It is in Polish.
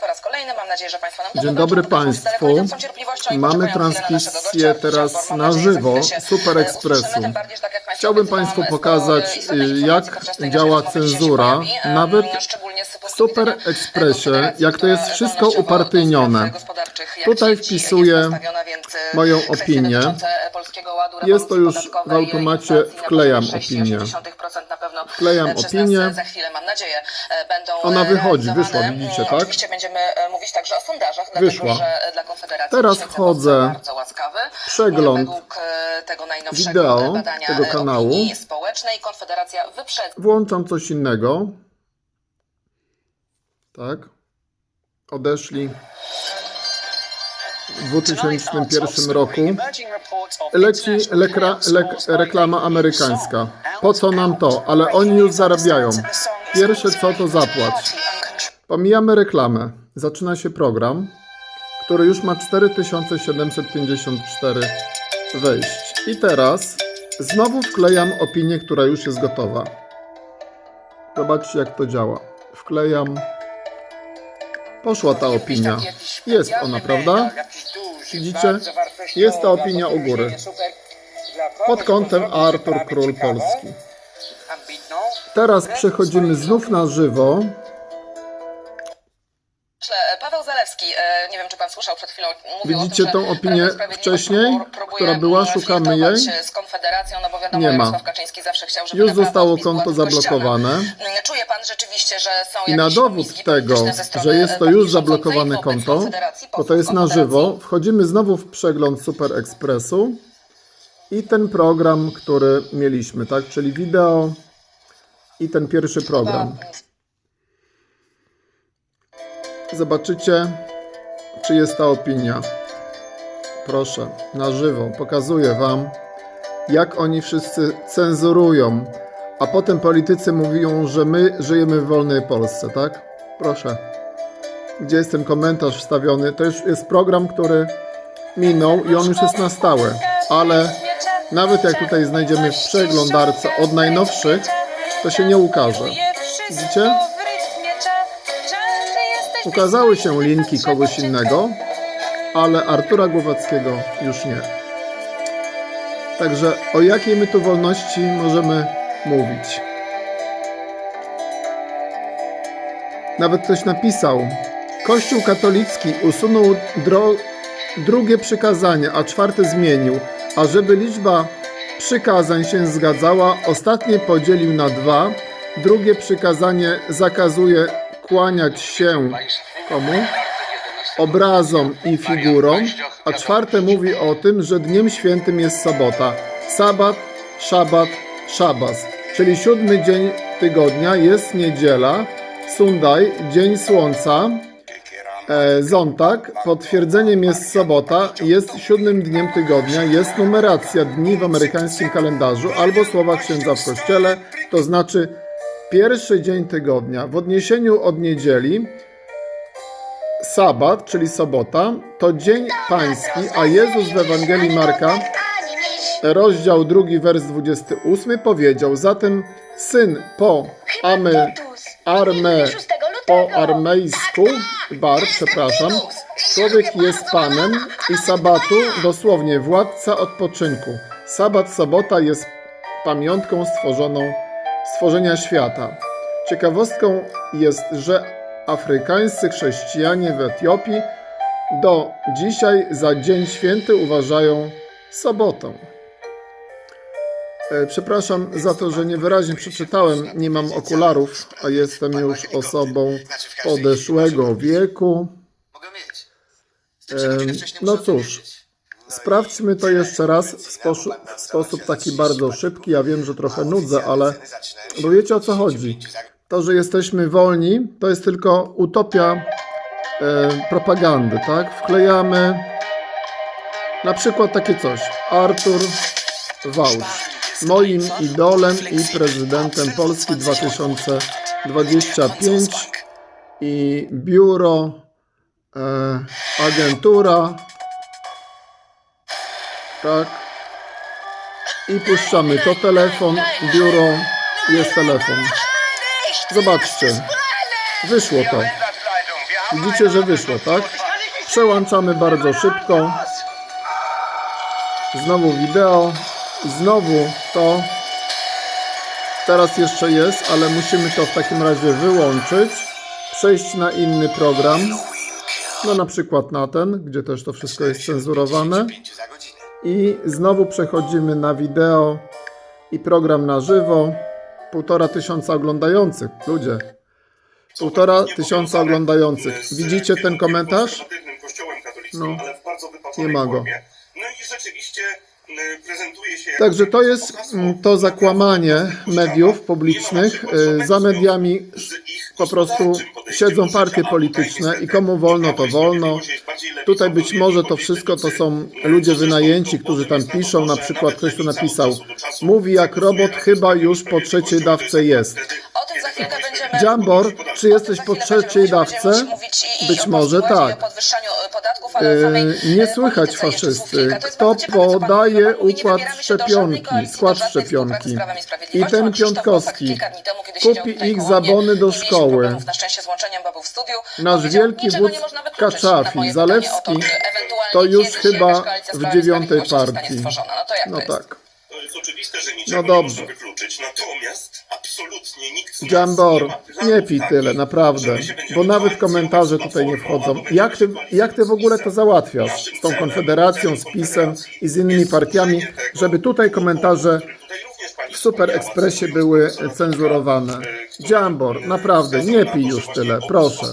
Po raz kolejny mam nadzieję, że Państwo nam Dzień dobry Państwu. Mamy transmisję teraz Mam na żywo się, Super e, Expressu. Chciałbym Państwu pokazać, jak działa cenzura, nawet w Super e, Expressie, jak to jest wszystko upartyjnione. Tutaj wpisuję e, moją opinię. Jest to już w automacie, wklejam opinię. 6,8% na pewno Wklejam e, opinię. E, Ona e, wychodzi, wyszła, widzicie, tak? Będziemy e, mówić także o sondażach, Wyszła. dlatego że e, dla Konfederacji Teraz wchodzę bardzo łaskawy. przegląd Według e, tego najnowszego wideo badania tego e, kanału. opinii społecznej Konfederacja wyprzedza Włączam coś innego. Tak. Odeszli w 2001 roku. Leci lekra, lek, reklama amerykańska. Po co nam to? Ale oni już zarabiają. Pierwsze co to zapłać. Pomijamy reklamę. Zaczyna się program, który już ma 4754 wejść. I teraz znowu wklejam opinię, która już jest gotowa. Zobaczcie jak to działa. Wklejam. Poszła ta opinia. Jest ona, prawda? Widzicie? Jest ta opinia u góry. Pod kątem Artur Król Polski. Teraz przechodzimy znów na żywo. E, Paweł Zalewski, e, nie wiem czy pan słyszał przed chwilą, mówił Widzicie o tym, tą opinię wcześniej, która była? mm, Szukamy jej? e, z Konfederacją, no bo wiadomo, Nie ma. Chciał, żeby Już zostało konto zablokowane. Mm, Czuje pan rzeczywiście, że są I na dowód tego, że jest to już zablokowane konto, bo to jest na żywo, wchodzimy znowu w przegląd Super Expressu i ten program, który mieliśmy, tak? Czyli wideo i ten pierwszy program. Zobaczycie, czy jest ta opinia. Proszę, na żywo pokazuję Wam, jak oni wszyscy cenzurują, a potem politycy mówią, że my żyjemy w wolnej Polsce, tak? Proszę. Gdzie jest ten komentarz wstawiony? To już jest program, który minął i on już jest na stałe, ale nawet jak tutaj znajdziemy w przeglądarce od najnowszych, to się nie ukaże. Widzicie? Ukazały się linki kogoś innego, ale Artura Głowackiego już nie. Także o jakiej my tu wolności możemy mówić? Nawet ktoś napisał, Kościół katolicki usunął drugie przykazanie, a czwarte zmienił, a żeby liczba przykazań się zgadzała, ostatnie podzielił na dwa, drugie przykazanie zakazuje kłaniać się komu? Obrazom i figurom, a czwarte mówi o tym, że dniem świętym jest sobota. Sabat, szabat, szabas, czyli siódmy dzień tygodnia jest niedziela, Sundaj, dzień słońca, e, Zontak, potwierdzeniem jest sobota, jest siódmym dniem tygodnia, jest numeracja dni w amerykańskim kalendarzu albo słowa księdza w kościele, to znaczy pierwszy dzień tygodnia. W odniesieniu od niedzieli Sabat, czyli sobota, to dzień pański, a Jezus w Ewangelii Marka, rozdział 2, wers 28 powiedział, zatem syn po amy, arme, po armejsku, bar, przepraszam, człowiek jest panem i sabatu, dosłownie władca odpoczynku. Sabat, sobota jest pamiątką stworzoną, stworzenia świata. Ciekawostką jest, że afrykańscy chrześcijanie w Etiopii do dzisiaj za dzień święty uważają sobotę. E, Przepraszam za to, że niewyraźnie przeczytałem. Nie mam okularów, a jestem już osobą podeszłego wieku. Mogę mieć. Em, No cóż, sprawdźmy to jeszcze raz w, w sposób taki bardzo szybki. Ja wiem, że trochę nudzę, ale bo wiecie o co chodzi. To, że jesteśmy wolni, to jest tylko utopia e, propagandy, tak? Wklejamy na przykład takie coś. Artur Wałcz. Moim idolem i prezydentem Polski 2025 i biuro, e, agentura, tak. I puszczamy to telefon, biuro, jest telefon. Zobaczcie, wyszło to. Widzicie, że wyszło, tak? Przełączamy bardzo szybko. Znowu wideo. Znowu to. Teraz jeszcze jest, ale musimy to w takim razie wyłączyć. Przejść na inny program. No na przykład na ten, gdzie też to wszystko jest cenzurowane. I znowu przechodzimy na wideo i program na żywo. Półtora tysiąca oglądających. Ludzie, półtora tysiąca oglądających. Widzicie ten komentarz? No, Nie ma go. No i rzeczywiście prezentuje się Także to jest mm, to zakłamanie mediów publicznych. Y, Za mediami po prostu siedzą partie polityczne i komu wolno, to wolno. Tutaj być może to wszystko to są ludzie wynajęci, którzy tam piszą. Na przykład ktoś tu napisał, mówi jak robot chyba już po trzeciej dawce jest. Dziambor, czy jesteś po trzeciej dawce? Być może tak. e, Nie e, słychać faszysty. Kto podaje układ szczepionki, skład szczepionki? i ten Piątkowski kupi ich zabony do szkoły. Bo był w studiu. Wielki wódz Kaczafi, Zalewski, to, już chyba w dziewiątej partii. No to jak No to jest? tak. To jest oczywiste, że No niczego dobrze. można wykluczyć, natomiast absolutnie nikt z nas Jambor, nie pij tyle, naprawdę, bo nawet komentarze tutaj nie wchodzą. Jak ty, jak ty w ogóle to załatwiasz z tą konfederacją, z PiSem i z innymi partiami, żeby tutaj komentarze w Super co były cenzurowane. e, naprawdę, nie pij już tyle, proszę.